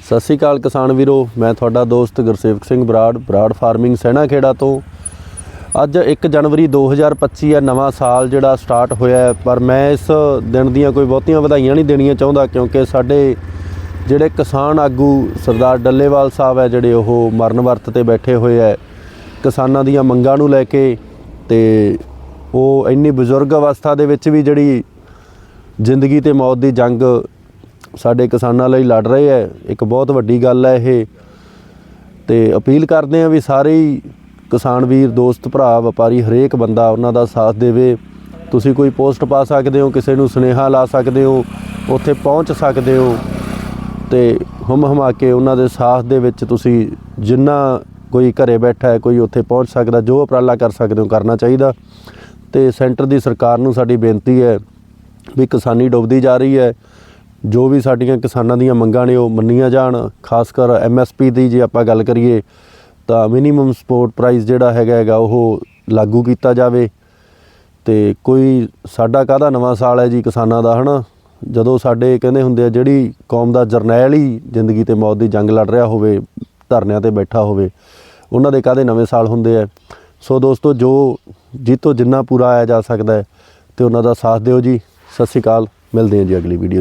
ਸਤਿ ਸ਼੍ਰੀ ਅਕਾਲ ਕਿਸਾਨ ਵੀਰੋ, ਮੈਂ ਤੁਹਾਡਾ ਦੋਸਤ ਗੁਰਸੇਵਕ ਸਿੰਘ ਬਰਾੜ ਬਰਾੜ ਫਾਰਮਿੰਗ ਸੈਣਾ ਖੇੜਾ ਤੋਂ। ਅੱਜ 1 ਜਨਵਰੀ 2025 ਹੈ, ਨਵਾਂ ਸਾਲ ਜਿਹੜਾ ਸਟਾਰਟ ਹੋਇਆ ਪਰ ਮੈਂ ਇਸ ਦਿਨ ਦੀਆਂ ਕੋਈ ਬਹੁਤੀਆਂ ਵਧਾਈਆਂ ਨਹੀਂ ਦੇਣੀਆਂ ਚਾਹੁੰਦਾ, ਕਿਉਂਕਿ ਸਾਡੇ ਜਿਹੜੇ ਕਿਸਾਨ ਆਗੂ ਸਰਦਾਰ ਡੱਲੇਵਾਲ ਸਾਹਿਬ ਹੈ, ਜਿਹੜੇ ਉਹ ਮਰਨ ਵਰਤ ਤੇ ਬੈਠੇ ਹੋਏ ਹੈ, ਕਿਸਾਨਾਂ ਦੀਆਂ ਮੰਗਾਂ ਨੂੰ ਲੈ ਕੇ ਤੇ ਉਹ ਇੰਨੀ ਬਜ਼ੁਰਗ ਅਵਸਥਾ ਦੇ ਵਿੱਚ ਵੀ ਜਿਹੜੀ ਜ਼ਿੰਦਗੀ ਤੇ ਮੌਤ ਦੀ ਜੰਗ ਸਾਡੇ ਕਿਸਾਨਾਂ ਲਈ ਲੜ ਰਹੇ ਹੈ, ਇੱਕ ਬਹੁਤ ਵੱਡੀ ਗੱਲ ਹੈ ਇਹ। ਤੇ ਅਪੀਲ ਕਰਦੇ ਆ ਵੀ ਸਾਰੇ ਹੀ ਕਿਸਾਨ ਵੀਰ, ਦੋਸਤ, ਭਰਾ, ਵਪਾਰੀ, ਹਰੇਕ ਬੰਦਾ ਉਹਨਾਂ ਦਾ ਸਾਥ ਦੇਵੇ। ਤੁਸੀਂ ਕੋਈ ਪੋਸਟ ਪਾ ਸਕਦੇ ਹੋ, ਕਿਸੇ ਨੂੰ ਸੁਨੇਹਾ ਲਾ ਸਕਦੇ ਹੋ, ਉੱਥੇ ਪਹੁੰਚ ਸਕਦੇ ਹੋ ਤੇ ਹਮ ਹਮਾ ਕੇ ਉਹਨਾਂ ਦੇ ਸਾਥ ਦੇ ਵਿੱਚ ਤੁਸੀਂ ਜਿੰਨਾ ਕੋਈ ਘਰੇ ਬੈਠਾ ਹੈ, ਕੋਈ ਉੱਥੇ ਪਹੁੰਚ ਸਕਦਾ, ਜੋ ਉਪਰਾਲਾ ਕਰ ਸਕਦੇ ਹੋ, ਕਰਨਾ ਚਾਹੀਦਾ। ਤੇ ਸੈਂਟਰ ਦੀ ਸਰਕਾਰ ਨੂੰ ਸਾਡੀ ਬੇਨਤੀ ਹੈ ਵੀ ਕਿਸਾਨੀ ਡੁੱਬਦੀ ਜਾ ਰਹੀ ਹੈ। ਜੋ ਵੀ ਸਾਡੀਆਂ ਕਿਸਾਨਾਂ ਦੀਆਂ ਮੰਗਾਂ ਨੇ ਉਹ ਮੰਨੀਆਂ ਜਾਣ, ਖਾਸ ਕਰ ਐਮਐਸਪੀ ਦੀ ਜੇ ਆਪਾਂ ਗੱਲ ਕਰੀਏ, ਤਾਂ ਮਿਨੀਮਮ ਸਪੋਰਟ ਪ੍ਰਾਈਸ ਜਿਹੜਾ ਹੈਗਾ ਹੈਗਾ ਉਹ ਲਾਗੂ ਕੀਤਾ ਜਾਵੇ। ਤੇ ਕੋਈ ਸਾਡਾ ਕਾਹਦਾ ਨਵਾਂ ਸਾਲ ਹੈ ਜੀ ਕਿਸਾਨਾਂ ਦਾ, ਹਨਾ? ਜਦੋਂ ਸਾਡੇ ਕਹਿੰਦੇ ਹੁੰਦੇ ਆ, ਜਿਹੜੀ ਕੌਮ ਦਾ ਜਰਨੈਲ ਹੀ ਜ਼ਿੰਦਗੀ ਤੇ ਮੌਤ ਦੀ ਜੰਗ ਲੜ ਰਿਹਾ ਹੋਵੇ, ਧਰਨਿਆਂ ਤੇ ਬੈਠਾ ਹੋਵੇ, ਉਹਨਾਂ ਦੇ ਕਾਹਦੇ ਨਵੇਂ ਸਾਲ ਹੁੰਦੇ ਆ? ਸੋ ਦੋਸਤੋ, ਜੋ ਜਿੱਤੋਂ ਜਿੰਨਾ ਪੂਰਾ ਆਇਆ ਜਾ ਸਕਦਾ ਹੈ, ਤੇ ਉਹਨਾਂ ਦਾ ਸਾਥ ਦਿਓ ਜੀ। ਸਤਿ ਸ਼੍ਰੀ ਅਕਾਲ, ਮਿਲਦੇ ਹਾਂ ਜੀ ਅਗਲੀ ਵੀਡੀਓ